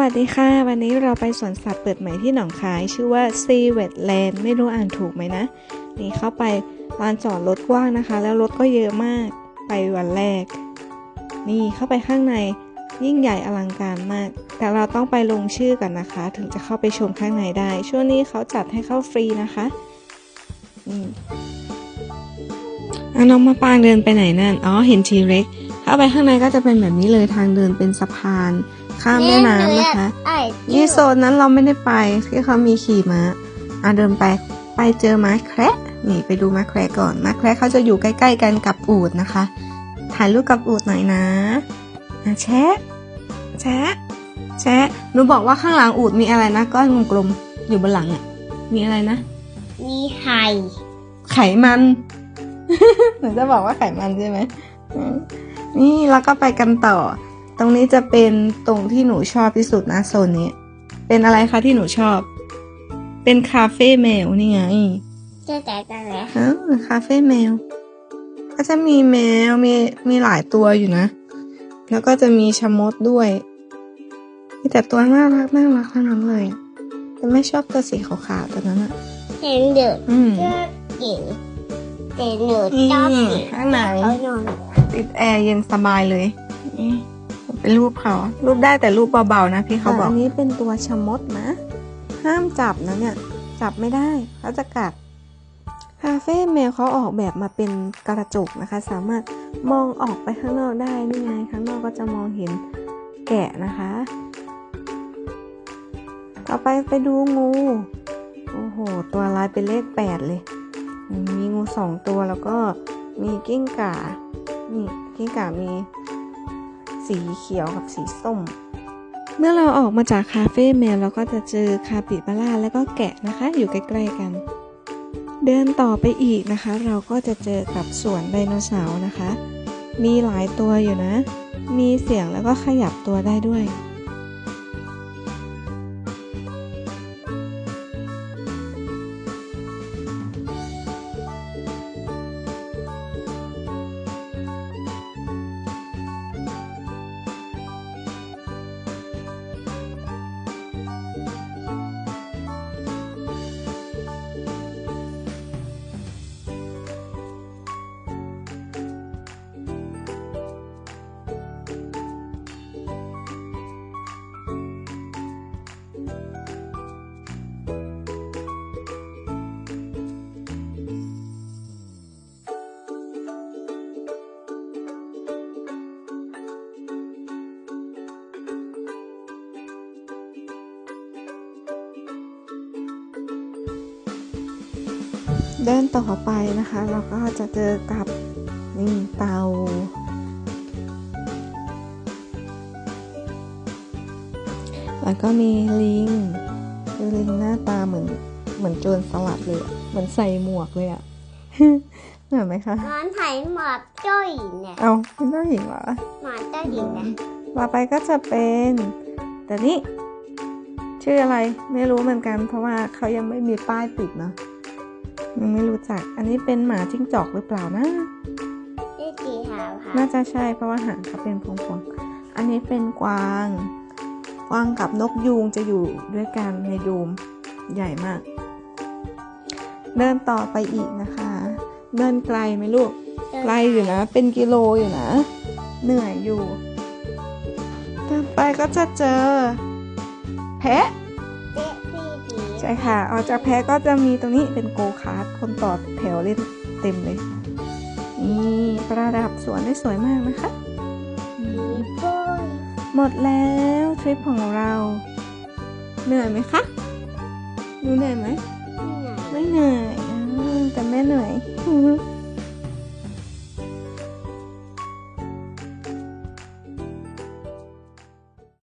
วัสดีค่ะ วันนี้เราไปสวนสัตว์เปิดใหม่ที่หนองคาย ชื่อว่า s e a w e t Land ไม่รู้อ่านถูกไหมนะ นี่เข้าไปลานจอดรถกว้างนะคะ แล้วรถก็เยอะมากไปวันแรก นี่เข้าไปข้างในยิ่งใหญ่อลังการมาก แต่เราต้องไปลงชื่อกันนะคะ ถึงจะเข้าไปชมข้างในได้ ช่วงนี้เขาจัดให้เข้าฟรีนะคะนี่อะน้องมาปางเดินไปไหนนั่น อ๋อ เห็นทีเร็ก เข้าไปข้างในก็จะเป็นแบบนี้เลยทางเดินเป็นสะพาน ข้ามแม่น้ำนะคะไอ้นี่โซนนั้นเราไม่ได้ไปที่เขามีขี่ม้าอะเดินไปไปเจอม้าแคระนี่ไปดูม้าแคระก่อนม้าแคระเขาจะอยู่ใกล้ๆกันกับอูดนะคะ ถ่ายรูปกับอูดหน่อยนะอะแชะแชะแชะหนูบอกว่าข้างหลังอูดมีอะไรนะก้อนกลมๆอยู่บนหลังอะ มีอะไรนะ มีไข่ไขมันหนูจะบอกว่าไขมันใช่ไหมอืมนี่แล้วก็ไปกันต่อ ตรงนี้จะเป็นตรงที่หนูชอบที่สุดนะโซนนี้ เป็นอะไรคะที่หนูชอบ เป็นคาเฟ่แมวนี่ไงจะแตกกันแล้วฮะคาเฟ่แมว ก็จะมีแมวมีมีหลายตัวอยู่นะ แล้วก็จะมีชะมดด้วย มีแต่ตัวน่ารักน่ารักทั้งนั้นเลยอะแต่ไม่ชอบตัวสีขาวๆตัวนั้นอะเห็นเดือดอืมเลือดกินแต่หนูนี่ชอบกินข้างในเขานอนติดแอร์เย็นสบายเลยนี่ เป็นรูปเขารูปได้แต่รูปเบาๆนะพี่เขาบอกอันนี้เป็นตัวชะมดนะ ห้ามจับนะเนี่ย จับไม่ได้เขาจะกัดคาเฟ่แมวเขาออกแบบมาเป็นกระจกนะคะ สามารถมองออกไปข้างนอกได้นี่ไงข้างนอกก็จะมองเห็นแกะนะคะ ต่อไปไปดูงู โอ้โห ตัวลายเป็นเลขแปดเลย มีงูสองตัวแล้วก็มีกิ้งก่านี่กิ้งก่ามี สีเขียวกับสีส้ม เมื่อเราออกมาจากคาเฟ่แมวเราก็จะเจอคาปิบาร่าแล้วก็แกะนะคะ อยู่ใกล้ๆกัน เดินต่อไปอีกนะคะ เราก็จะเจอกับสวนไดโนเสาร์นะคะ มีหลายตัวอยู่นะ มีเสียงแล้วก็ขยับตัวได้ด้วย เดินต่อไปนะคะ เราก็จะเจอกับนี่เตา แล้วก็มีลิงคือลิงหน้าตาเหมือนเหมือนโจรสลัดเลยอะเหมือนใส่หมวกเลยอะเหมือนไหมคะนอนไถ่หมอบจ้อยเนี่ยเอาเป็นเจ้าหญิงเหรอหมอนเจ้าหญิงนะต่อไปก็จะเป็นแต่นี่ชื่ออะไรไม่รู้เหมือนกัน เพราะว่าเขายังไม่มีป้ายติดเนาะ ยังไม่รู้จัก อันนี้เป็นหมาจิ้งจอกหรือเปล่านะที่สีขาวค่ะน่าจะใช่เพราะว่าหางเขาเป็นพวงๆ อันนี้เป็นกวาง กวางกับนกยูงจะอยู่ด้วยกันในโดมใหญ่มาก เดินต่อไปอีกนะคะ เดินไกลไหมลูก ไกลอยู่นะ เป็นกิโลอยู่นะ เหนื่อยอยู่ต่อไปก็จะเจอ แพะเจ๊พี่สี ใช่ค่ะออกจากแพะก็จะมีตรงนี้เป็นโกคาร์ทคนต่อแถวเล่นเต็มเลย นี่ประดับสวนได้สวยมากนะคะอืสีมโป้ยหมดแล้วทริปของเรา เหนื่อยไหมคะ ดูเหนื่อยไหมนี่ไงไม่เหนื่อยอ่าแต่แม่เหนื่อย